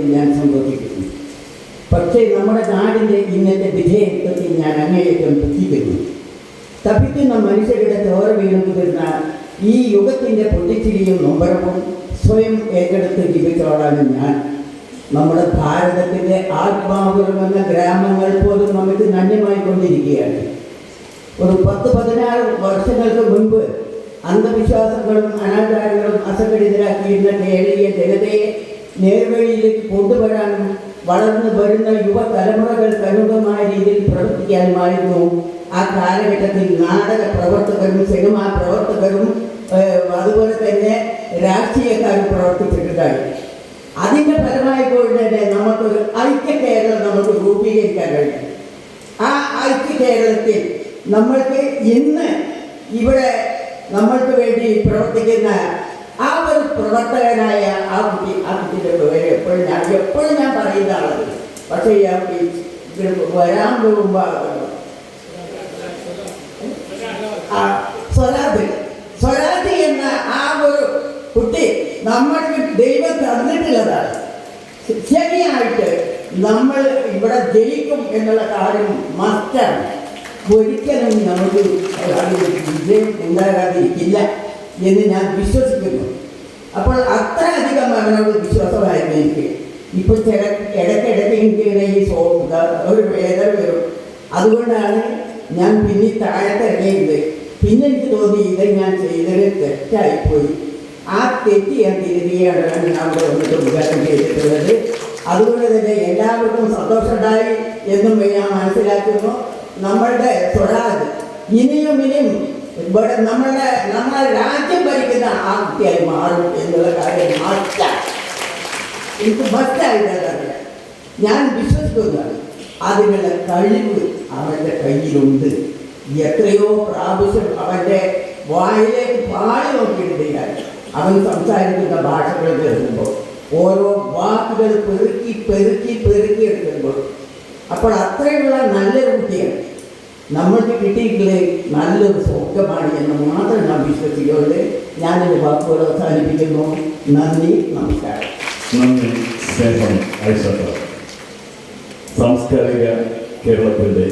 യുഗത്തിൽ ഞാൻ സന്തോഷിക്കുന്നു പക്ഷേ നമ്മുടെ നാടിന്റെ ഇന്നത്തെ വിധേയത്വത്തിൽ ഞാൻ അങ്ങേയറ്റം ദുഃഖിക്കുന്നു തപിക്കുന്ന മനുഷ്യരുടെ ചോര വീണു കുതിർന്ന ഈ യുഗത്തിന്റെ പൊട്ടിച്ചിരിയും നൊമ്പരവും സ്വയം ഏറ്റെടുത്ത് ജീവിച്ചോടാണ് ഞാൻ. നമ്മുടെ ഭാരതത്തിന്റെ ആത്മാവുറങ്ങുന്ന ഗ്രാമങ്ങൾ പോലും നമുക്ക് നന്യമായി കൊണ്ടിരിക്കുകയാണ് ഒരു പത്ത് പതിനാറ് വർഷങ്ങൾക്ക് മുൻപ് അന്ധവിശ്വാസങ്ങളും അനാചാരങ്ങളും അസംഘടിതരാക്കിയിരുന്ന കേരളീയ ജനതയെ നേർവഴിയിലേക്ക് കൊണ്ടുവരാനും വളർന്നു വരുന്ന യുവതലമുറകൾക്ക് അനുകൂലമായ രീതിയിൽ പ്രവർത്തിക്കാനുമായിരുന്നു ആ കാലഘട്ടത്തിൽ നാടക പ്രവർത്തകരും സിനിമാ പ്രവർത്തകരും അതുപോലെ തന്നെ രാഷ്ട്രീയക്കാരും പ്രവർത്തിച്ചിട്ടുണ്ടായി. അതിന്റെ ഫലമായിക്കൊണ്ട് തന്നെ നമുക്കൊരു ഐക്യ കേരളം നമുക്ക് രൂപീകരിക്കാൻ കഴിയും. ആ ഐക്യ കേരളത്തിൽ നമ്മൾക്ക് ഇന്ന് ഇവിടെ നമ്മൾക്ക് വേണ്ടി പ്രവർത്തിക്കുന്ന ആ ഒരു പ്രവർത്തകനായ ആ കുട്ടി എപ്പോഴും ഞാൻ ഞാൻ പറയുന്ന ആളാണ് പക്ഷേ ഇവിടെ വരാൻ പോകുമ്പോൾ ആ സ്വരാജ് എന്ന ആ ഒരു കുട്ടി നമ്മൾക്ക് ദൈവം തന്നിട്ടുള്ളതാണ്. ശരിയായിട്ട് നമ്മൾ ഇവിടെ ജയിക്കും എന്നുള്ള കാര്യം മസ്റ്റാണ്. ഒരിക്കലും നമുക്ക് വിജയം ഉണ്ടാകാതിരിക്കില്ല എന്ന് ഞാൻ വിശ്വസിക്കുന്നു. അപ്പോൾ അത്ര അധികം അവനോട് വിശ്വാസമായിരുന്നു എനിക്ക് ഇപ്പോൾ ചില ഇടയ്ക്കിടയ്ക്ക് ഇന്ത്യയുടെ ഈ സോ ഒരു വേദന വരും. അതുകൊണ്ടാണ് ഞാൻ പിന്നെ താഴത്തിറങ്ങിയത് പിന്നെ എനിക്ക് തോന്നി ഇത് ഞാൻ ചെയ്തത് തെറ്റായിപ്പോയി. ആ തെറ്റ് ഞാൻ തിരുതിയാണ് ഞാൻ അവിടെ വന്നിട്ട് ഉദ്ഘാടനം ചെയ്തിട്ടുള്ളത്. അതുകൊണ്ട് തന്നെ എല്ലാവർക്കും സന്തോഷമുണ്ടായി എന്നും ഞാൻ മനസ്സിലാക്കുന്നു. നമ്മളുടെ സ്വരാജ് ഇനിയും ഇനിയും ഇവിടെ നമ്മളുടെ നമ്മളെ രാജ്യം ഭരിക്കുന്ന ആദ്യമായി മാറും എന്നുള്ള കാര്യം മസ്റ്റാണ് എനിക്ക് ഭക്തായിട്ടാണ് ഞാൻ വിശ്വസിക്കുന്നതാണ്. അതിനുള്ള കഴിവ് അവന്റെ കയ്യിലുണ്ട്. എത്രയോ പ്രാവശ്യം അവന്റെ വായിലേക്ക് പാടി നോക്കിയിട്ടില്ല അവൻ സംസാരിക്കുന്ന ഭാഷകൾ കേൾക്കുമ്പോൾ ഓരോ വാക്കുകൾ പെറുക്കി പെറുക്കി പെറുക്കി എടുക്കുമ്പോൾ അപ്പോൾ അത്രയുള്ള നല്ലൊരു കുട്ടിയാണ്. നമ്മൾക്ക് കിട്ടിയിട്ടുള്ള നല്ലൊരു സ്വർഗമാണ് എന്ന് മാത്രം ഞാൻ വിശ്വസിക്കുന്നത് ഞാനെന്റെ വാക്കുകൾ അവസാനിപ്പിക്കുന്നു. നന്ദി നമസ്കാരം. നന്ദി സ്നേഹം ഐശ്വര്യ. സാംസ്കാരിക കേരളത്തിന്റെ